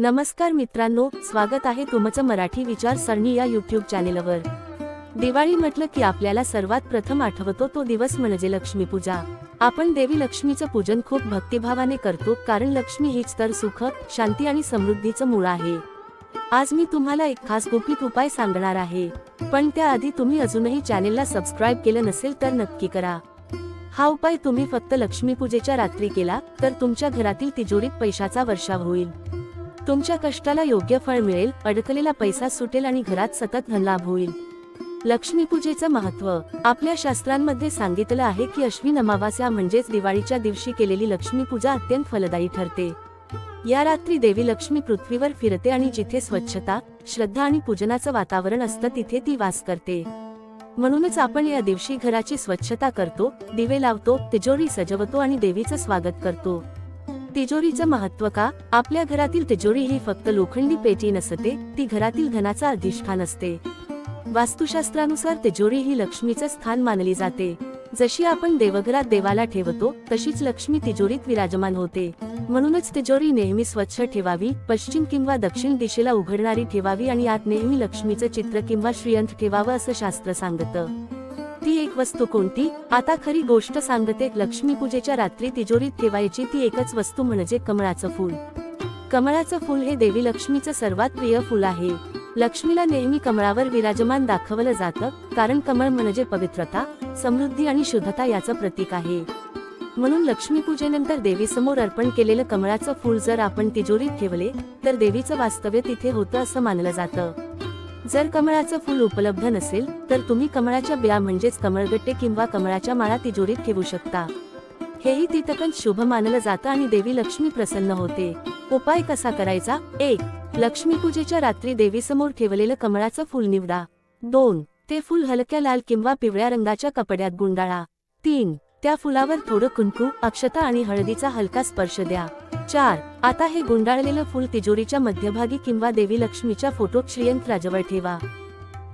नमस्कार मित्रांनो स्वागत आहे तुमचं मराठी विचार सरणी या युट्यूब चॅनेलवर दिवाळी म्हटलं की आपल्याला सर्वात प्रथम आठवतो तो दिवस म्हणजे लक्ष्मीपूजा आपण देवी लक्ष्मीचं पूजन खूप भक्तिभावाने करतो कारण लक्ष्मी हीच तर सुख शांती आणि समृद्धीचं मूळ आहे. आज मी तुम्हाला एक खास गुपित उपाय सांगणार आहे. पण त्याआधी तुम्ही अजूनही चॅनेलला सबस्क्राईब केलं नसेल तर नक्की करा. हा उपाय तुम्ही फक्त लक्ष्मीपूजेच्या रात्री केला तर तुमच्या घरातील तिजोरीत पैशाचा वर्षाव होईल. तुमच्या कष्टाला योग्य फळ मिळेल अडकलेला पैसा सुटेल आणि घरात सतत धनलाभ होईल. लक्ष्मीपूजेचं महत्त्व आपल्या शास्त्रांमध्ये सांगितलं आहे की अश्विन अमावास्या म्हणजेच दिवाळीच्या दिवशी केलेली लक्ष्मीपूजा अत्यंत फलदायी ठरते. या रात्री देवी लक्ष्मी पृथ्वीवर फिरते आणि जिथे स्वच्छता श्रद्धा आणि पूजनाचं वातावरण असतं तिथे ती वास करते. म्हणूनच आपण या दिवशी घराची स्वच्छता करतो दिवे लावतो तिजोरी सजवतो आणि देवीचं स्वागत करतो. तिजोरीचं महत्त्व का? आपल्या घरातील तिजोरी ही फक्त लोखंडी पेटी नसते ती घरातील घनाचा अधिष्ठान असते. वास्तुशास्त्रानुसार तिजोरी ही लक्ष्मीचं स्थान मानली जाते. जशी आपण देवघरात देवाला ठेवतो तशीच लक्ष्मी तिजोरीत विराजमान होते. म्हणूनच तिजोरी नेहमी स्वच्छ ठेवावी पश्चिम किंवा दक्षिण दिशेला उघडणारी ठेवावी आणि आत नेहमी लक्ष्मीचं चित्र किंवा श्रीयंत ठेवावं असं शास्त्र सांगतं. ती एक वस्तू कोणती? आता खरी गोष्ट सांगते लक्ष्मीपूजेच्या रात्री तिजोरीत ठेवायची ती एकच वस्तू म्हणजे कमळाचं फूल. कमळाचं फूल हे देवी लक्ष्मीचं सर्वात प्रिय फूल आहे. लक्ष्मीला नेहमी कमळावर विराजमान दाखवलं जातं कारण कमळ म्हणजे पवित्रता समृद्धी आणि शुद्धता याचं प्रतीक आहे. म्हणून लक्ष्मीपूजेनंतर देवीसमोर अर्पण केलेलं कमळाचं फूल जर आपण तिजोरीत ठेवले तर देवीचं वास्तव्य तिथे होतं असं मानलं जातं. जर कमळाचं फूल उपलब्ध नसेल तर तुम्ही कमळाच्या बिया म्हणजेच कमळगट्टे किंवा कमळाच्या माळा तिजोरीत ठेवू शकता. हेही तितकंच शुभ मानलं जातं आणि देवी लक्ष्मी प्रसन्न होते. उपाय कसा करायचा? एक लक्ष्मीपूजेच्या रात्री देवीसमोर ठेवलेलं कमळाचं फूल निवडा. दोन ते फूल हलक्या लाल किंवा पिवळ्या रंगाच्या कपड्यात गुंडाळा. तीन त्या फुलावर थोडं कुंकू अक्षता आणि हळदीचा हलका स्पर्श द्या. चार आता हे गुंडाळलेलं फूल तिजोरीच्या मध्यभागी किंवा देवी लक्ष्मीच्या फोटो श्रीयंत राजवळ ठेवा.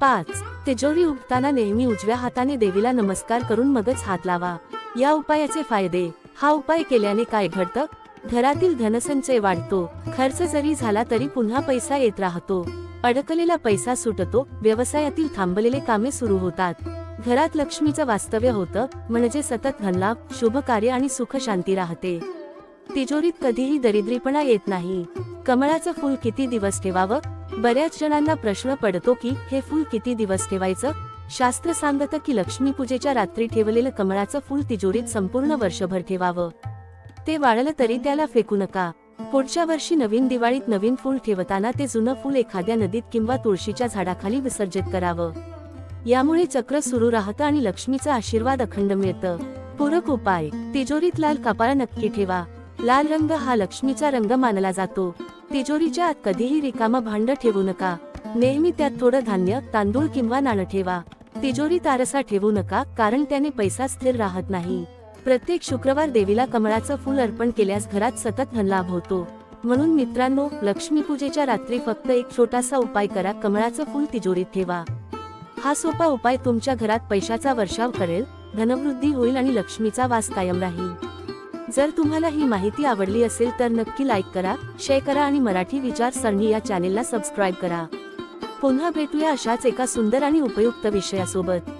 पाच तिजोरी उघताना नेहमी उजव्या हाताने देवीला नमस्कार करून मगच हात लावा. या उपायाचे फायदे. हा उपाय केल्याने काय घडतं? घरातील धनसंचय वाढतो. खर्च जरी झाला तरी पुन्हा पैसा येत राहतो. अडकलेला पैसा सुटतो. व्यवसायातील थांबलेले कामे सुरू होतात. घरात लक्ष्मीचं वास्तव्य होतं म्हणजे सतत धनलाभ शुभ कार्य आणि सुख शांती राहते. तिजोरीत कधीही दरिद्रीपणा येत नाही. कमळाचं फूल किती दिवस ठेवावं? बऱ्याच जणांना प्रश्न पडतो की हे फूल किती दिवस ठेवायचं? शास्त्र सांगतं की लक्ष्मीपूजेच्या रात्री ठेवलेलं कमळाचं फूल तिजोरीत संपूर्ण वर्षभर ठेवावं. ते वाळलं तरी त्याला फेकू नका. पुढच्या वर्षी नवीन दिवाळीत नवीन फूल ठेवताना ते जुनं फूल एखाद्या नदीत किंवा तुळशीच्या झाडाखाली विसर्जित करावं. यामुळे चक्र सुरू राहतं आणि लक्ष्मीचा आशीर्वाद अखंड मिळतं. पूरक उपाय. तिजोरीत लाल कपाळ नक्की ठेवा. लाल रंग हा लक्ष्मीचा रंग मानला जातो. तिजोरीच्या आत कधीही रिकामा भांड ठेवू नका. नेहमी त्यात थोडं धान्य तांदूळ किंवा नाणं ठेवा. तिजोरीत आरसा ठेवू नका कारण त्याने पैसा स्थिर राहत नाही. प्रत्येक शुक्रवार देवीला कमळाचं फूल अर्पण केल्यास घरात सतत धनलाभ होतो. म्हणून मित्रांनो लक्ष्मीपूजेच्या रात्री फक्त एक छोटासा उपाय करा कमळाचं फूल तिजोरीत ठेवा. हा सोपा उपाय तुमच्या घरात पैशाचा वर्षाव करेल धनवृद्धी होईल आणि लक्ष्मीचा वास कायम राहील. जर तुम्हाला ही माहिती आवडली असेल तर नक्की लाईक करा शेअर करा आणि मराठी विचार सरणी या चॅनेलला सबस्क्राईब करा. पुन्हा भेटूया अशाच एका सुंदर आणि उपयुक्त विषयासोबत.